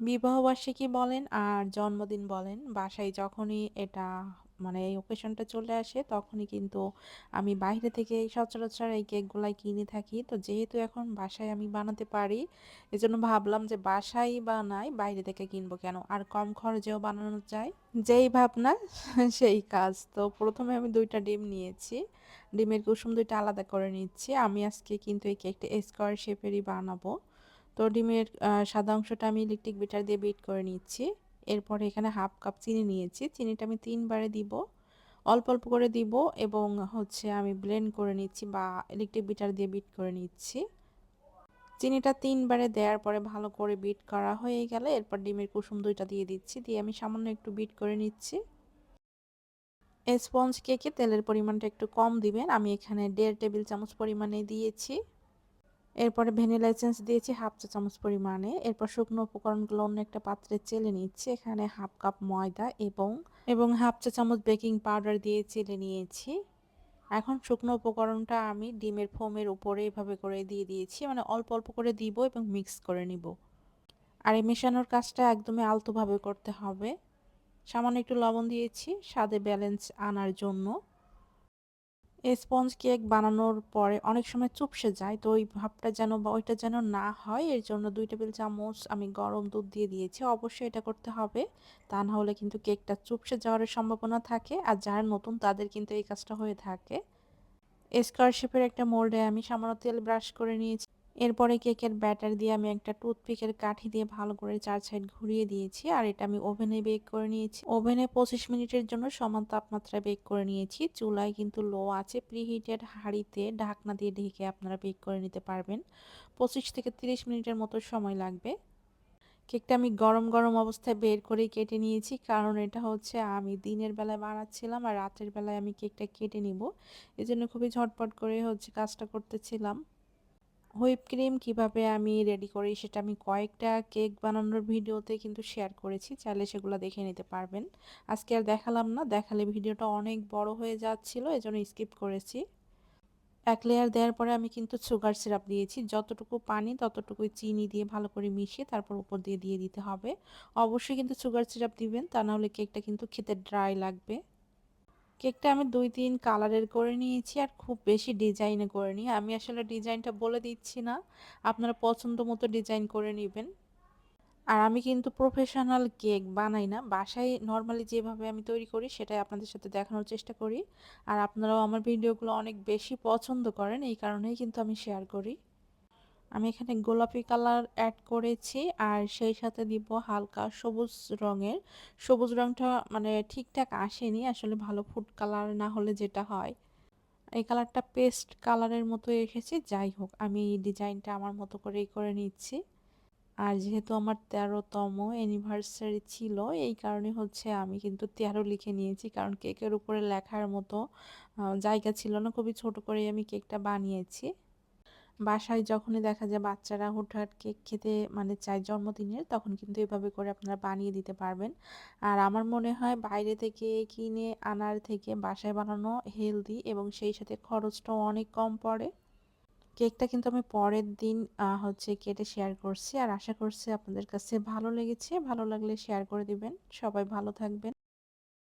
বিবাহবার্ষিকী বলেন আর জন্মদিন বলেন, বাসায় যখনই এটা মানে এই ওকেশনটা চলে আসে তখনই কিন্তু আমি বাইরে থেকে সচরাচর এই কেকগুলাই কিনে থাকি। তো যেহেতু এখন বাসায় আমি বানাতে পারি, এজন্য ভাবলাম যে বাসায় বানাই, বাইরে থেকে কিনবো কেন? আর কম খরচেও বানানো যায়। যেই ভাবনা, সেই কাজ। তো প্রথমে আমি দুইটা ডিম নিয়েছি। ডিমের কুসুম দুইটা আলাদা করে নিচ্ছি। আমি আজকে কিন্তু এই কেকটা স্কোয়ার শেপেরই বানাবো। তো ডিমের সাদা অংশটা আমি ইলেকট্রিক বিটার দিয়ে বিট করে নিচ্ছি। এরপরে এখানে হাফ কাপ চিনি নিয়েছি। চিনিটা আমি তিনবারে দিব। অল্প অল্প করে দিব এবং হচ্ছে আমি ব্লেন্ড করে নিচ্ছি বা ইলেকট্রিক বিটার দিয়ে বিট করে নিচ্ছি। চিনিটা তিনবারে দেওয়ার পরে ভালো করে বিট করা হয়ে গেলে এরপর ডিমের কুসুম দুইটা দিয়ে দিচ্ছি। দিয়ে আমি সামান্য একটু বিট করে নিচ্ছি। স্পঞ্জ কেকে তেলের পরিমাণটা একটু কম দিবেন। আমি এখানে দেড় টেবিল চামচ পরিমাণে দিয়েছি। এরপরে ভ্যানিলা এসেন্স দিয়েছি হাফ চা চামচ পরিমাণে। এরপর শুকনো উপকরণগুলো অন্য একটা পাত্রে চেলে নিচ্ছি। এখানে হাফ কাপ ময়দা এবং এবং হাফ চা চামচ বেকিং পাউডার দিয়ে চেলে নিয়েছি। এখন শুকনো উপকরণটা আমি ডিমের ফোমের উপরে এভাবে করে দিয়ে দিয়েছি। মানে অল্প অল্প করে দিব এবং মিক্স করে নিব। আর এই মেশানোর কাজটা একদমই আলতোভাবে করতে হবে। সামান্য একটু লবণ দিয়েছি, স্বাদে ব্যালেন্স আনার জন্য। স্পঞ্জ কেক বানানোর পরে অনেক সময় চুপসে যায়, তো ওই ভাবটা যেন বা ওইটা যেন না হয়, এর জন্য দুই টেবিল চামচ আমি গরম দুধ দিয়ে দিয়েছি। অবশ্যই এটা করতে হবে, তা না হলে কিন্তু কেকটা চুপসে যাওয়ার সম্ভাবনা থাকে, আর যারা নতুন তাদের কিন্তু এই কাজটা হয়ে থাকে। স্কোয়ার একটা মোল্ডে আমি সামান্য তেল ব্রাশ করে নিয়েছি। এরপরে কেকের ব্যাটার দিয়ে আমি একটা টুথপিকের কাঠি দিয়ে ভালো করে চার সাইড ঘুরিয়ে দিয়েছি আর এটা আমি ওভেনে বেক করে নিয়েছি। ওভেনে পঁচিশ মিনিটের জন্য সমান তাপমাত্রায় বেক করে নিয়েছি। চুলায় কিন্তু লো আছে, প্রিহিটেড হাঁড়িতে ঢাকনা দিয়ে ঢেকে আপনারা বেক করে নিতে পারবেন। পঁচিশ থেকে তিরিশ মিনিটের মতো সময় লাগবে। কেকটা আমি গরম গরম অবস্থায় বের করেই কেটে নিয়েছি, কারণ এটা হচ্ছে আমি দিনের বেলায় বানাচ্ছিলাম আর রাতের বেলায় আমি কেকটা কেটে নিব। এজন্য খুবই ঝটপট করে হচ্ছে কাজটা করতেছিলাম। হুইপ ক্রিম কীভাবে আমি রেডি করি সেটা আমি কয়েকটা কেক বানানোর ভিডিওতে কিন্তু শেয়ার করেছি, চাইলে সেগুলো দেখে নিতে পারবেন। আজকে আর দেখালাম না, দেখালে ভিডিওটা অনেক বড় হয়ে যাচ্ছিল, এজন্য স্কিপ করেছি। এক লেয়ার দেওয়ার পরে আমি কিন্তু সুগার সিরাপ দিয়েছি, যতটুকু পানি ততটুকু চিনি দিয়ে ভালো করে মিশিয়ে তারপর উপর দিয়ে দিয়ে দিতে হবে। অবশ্যই কিন্তু সুগার সিরাপ দিবেন, তা নাহলে কেকটা কিন্তু খেতে ড্রাই লাগবে। কেকটা আমি দুই তিন কালারের করে নিয়েছি আর খুব বেশি ডিজাইনে করে নিই আমি আসলে ডিজাইনটা বলে দিচ্ছি না, আপনারা পছন্দ মতো ডিজাইন করে নেবেন। আর আমি কিন্তু প্রফেশনাল কেক বানাই না, বাসায় নর্মালি যেভাবে আমি তৈরি করি সেটাই আপনাদের সাথে দেখানোর চেষ্টা করি। আর আপনারাও আমার ভিডিওগুলো অনেক বেশি পছন্দ করেন, এই কারণেই কিন্তু আমি শেয়ার করি। আমি এখানে গোলাপি কালার অ্যাড করেছি, আর সেই সাথে দিব হালকা সবুজ রঙের। সবুজ রঙটা মানে ঠিকঠাক আসেনি, আসলে ভালো ফুড কালার না হলে যেটা হয়। এই কালারটা পেস্ট কালারের মতো এসেছে যাই হোক, আমি এই ডিজাইনটা আমার মতো করেই করে নিচ্ছি। আর যেহেতু আমার তেরোতম অ্যানিভার্সারি ছিল, এই কারণে হচ্ছে আমি কিন্তু তেরো লিখে নিয়েছি, কারণ কেকের উপরে লেখার মতো জায়গা ছিল না, খুবই ছোট করে আমি কেকটা বানিয়েছি। বাসায় যখনই দেখা যায় বাচ্চারা হুটহাট কেক খেতে মানে চায় জন্মদিনের, তখন কিন্তু এভাবে করে আপনারা বানিয়ে দিতে পারবেন। আর আমার মনে হয় বাইরে থেকে কিনে আনার থেকে বাসায় বানানো হেলদি এবং সেই সাথে খরচটাও অনেক কম পড়ে। কেকটা কিন্তু আমি পরের দিন হচ্ছে কেটে শেয়ার করছি। আর আশা করছি আপনাদের কাছে ভালো লেগেছে। ভালো লাগলে শেয়ার করে দিবেন। সবাই ভালো থাকবেন।